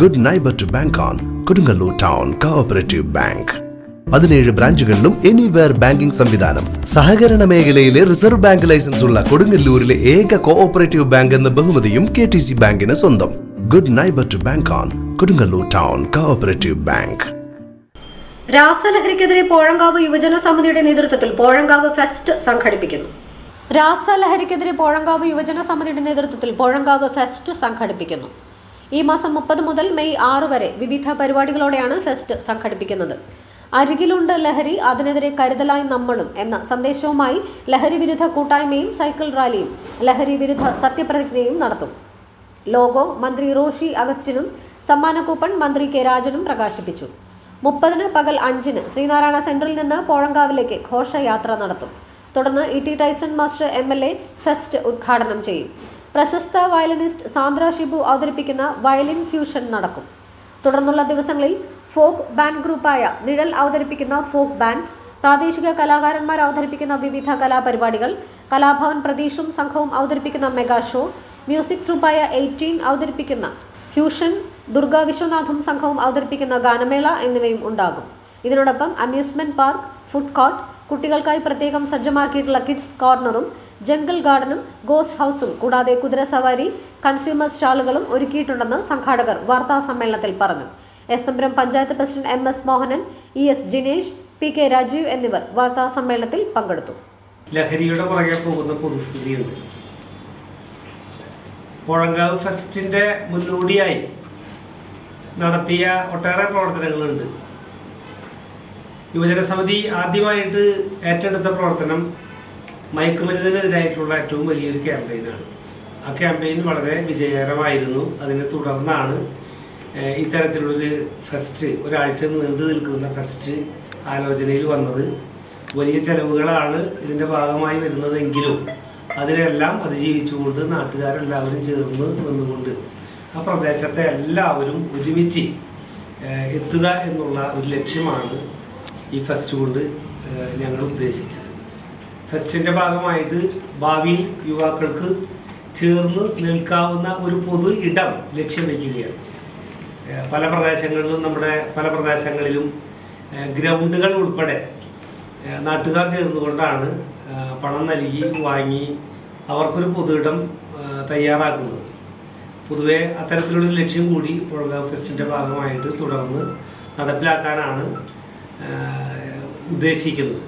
Good neighbour to bank on Kodungallur town cooperative bank പതിനേഴ് ബ്രാഞ്ചുകളിലും anywhere banking സംവിധാനം. സഹകരണ മേഖലയിലെ റിസർവ് ബാങ്ക് ലൈസൻസ് ഉള്ള കൊടുങ്ങല്ലൂരിലെ ഏക കോഓപ്പറേറ്റീവ് ബാങ്ക് എന്ന ബഹുമതിയും കെ ടി സി ബാങ്കിന് സ്വന്തം. Good neighbour to bank on Kodungallur town cooperative bank രാസലഹരിക്കെതിരെ Pozhankavu യുവജന സമിതിയുടെ നേതൃത്വത്തിൽ പോഴങ്കാവ് ഫെസ്റ്റ് സംഘടിപ്പിക്കുന്നു. രാസലഹരിക്കെതിരെ പോഴങ്കാവ് യുവജന സമിതിയുടെ നേതൃത്വത്തിൽ പോഴങ്കാവ് ഫെസ്റ്റ് സംഘടിപ്പിക്കുന്നു. ഈ മാസം മുപ്പത് മുതൽ മെയ് ആറ് വരെ വിവിധ പരിപാടികളോടെയാണ് ഫെസ്റ്റ് സംഘടിപ്പിക്കുന്നത്. അരികിലുണ്ട് ലഹരി അതിനെതിരെ കരുതലായി നമ്മളും എന്ന സന്ദേശവുമായി ലഹരി വിരുദ്ധ കൂട്ടായ്മയും സൈക്കിൾ റാലിയും ലഹരി വിരുദ്ധ സത്യപ്രതിജ്ഞയും നടത്തും. ലോഗോ മന്ത്രി റോഷി അഗസ്റ്റിനും സമ്മാന കൂപ്പൺ മന്ത്രി കെ രാജനും പ്രകാശിപ്പിച്ചു. മുപ്പതിന് പകൽ അഞ്ചിന് ശ്രീനാരായണ സെന്ററിൽ നിന്ന് പോഴങ്കാവിലേക്ക് ഘോഷയാത്ര നടത്തും. തുടർന്ന് E T Tyson master M L A fest ഉദ്ഘാടനം ചെയ്യും. പ്രശസ്ത വയലിനിസ്റ്റ് സാന്ദ്ര ഷിബു അവതരിപ്പിക്കുന്ന വയലിൻ ഫ്യൂഷൻ നടക്കും. തുടർന്നുള്ള ദിവസങ്ങളിൽ ഫോക്ക് ബാൻഡ് ഗ്രൂപ്പായ നിഴൽ അവതരിപ്പിക്കുന്ന ഫോക്ക് ബാൻഡ് പ്രാദേശിക കലാകാരന്മാർ അവതരിപ്പിക്കുന്ന വിവിധ കലാപരിപാടികൾ കലാഭവൻ പ്രതീഷും സംഘവും അവതരിപ്പിക്കുന്ന മെഗാ ഷോ മ്യൂസിക് ട്രൂപ്പായ എയ്റ്റീൻ അവതരിപ്പിക്കുന്ന ഫ്യൂഷൻ ദുർഗ വിശ്വനാഥും സംഘവും അവതരിപ്പിക്കുന്ന ഗാനമേള എന്നിവയും ഉണ്ടാകും. ഇതിനോടൊപ്പം അമ്യൂസ്മെന്റ് പാർക്ക് ഫുഡ് കോർട്ട് കുട്ടികൾക്കായി പ്രത്യേകം സജ്ജമാക്കിയിട്ടുള്ള കിഡ്സ് കോർണറും ജംഗിൾ ഗാർഡനും ഗോസ്റ്റ് ഹൗസും കൂടാതെ കുതിര സവാരി കൺസ്യൂമർ സ്റ്റാളുകളും ഒരുക്കിയിട്ടുണ്ടെന്ന് സംഘാടകർ വാർത്താ സമ്മേളനത്തിൽ പറഞ്ഞു. S N Puram panchayat president M S Mohanan E S Jinesh P K Rajeev എന്നിവർ വാർത്താ സമ്മേളനത്തിൽ പങ്കെടുത്തു. ലഹരിയുടെ പുറകെ പോകുന്ന പൊതുസ്ഥിതിയുണ്ട്. മുഴങ്കാവ് ഫെസ്റ്റിന്റെ മുന്നോടിയായി നടത്തിയ ഒട്ടേറെ പ്രവർത്തനങ്ങളുണ്ട്. യുവജന സമിതി ആദ്യമായിട്ട് ഏറ്റെടുത്ത പ്രവർത്തനം മയക്കുമരുന്നിനെതിരായിട്ടുള്ള ഏറ്റവും വലിയൊരു ക്യാമ്പയിനാണ്. ആ ക്യാമ്പയിൻ വളരെ വിജയകരമായിരുന്നു. അതിനെ തുടർന്നാണ് ഇത്തരത്തിലുള്ളൊരു ഫെസ്റ്റ് ഒരാഴ്ച നീണ്ടു നിൽക്കുന്ന ഫെസ്റ്റ് ആലോചനയിൽ വന്നത്. വലിയ ചെലവുകളാണ് ഇതിന്റെ ഭാഗമായി വരുന്നതെങ്കിലും അതിനെല്ലാം അതിജീവിച്ചുകൊണ്ട് നാട്ടുകാരെല്ലാവരും ചേർന്ന് നിന്നുകൊണ്ട് ആ പ്രദേശത്തെ എല്ലാവരും ഒരുമിച്ച് എത്തുക എന്നുള്ള ഒരു ലക്ഷ്യമാണ് ഈ ഫസ്റ്റ് കൊണ്ട് ഞങ്ങൾ ഉദ്ദേശിച്ചത്. ഫെസ്റ്റിന്റെ ഭാഗമായിട്ട് ഭാവിയിൽ യുവാക്കൾക്ക് ചേർന്ന് നിൽക്കാവുന്ന ഒരു പൊതു ഇടം ലക്ഷ്യം വയ്ക്കുകയാണ്. പല പ്രദേശങ്ങളിലും നമ്മുടെ പല പ്രദേശങ്ങളിലും ഗ്രൗണ്ടുകൾ ഉൾപ്പെടെ നാട്ടുകാർ ചേർന്നുകൊണ്ടാണ് പണം നൽകി വാങ്ങി അവർക്കൊരു പൊതു ഇടം ഏഹ് തയ്യാറാക്കുന്നത്. പൊതുവേ അത്തരത്തിലുള്ളൊരു ലക്ഷ്യം കൂടി പുഴങ്കാവ് ഫെസ്റ്റിന്റെ ഭാഗമായിട്ട് തുടർന്ന് നടപ്പിലാക്കാനാണ് ഉദ്ദേശിക്കുന്നത്.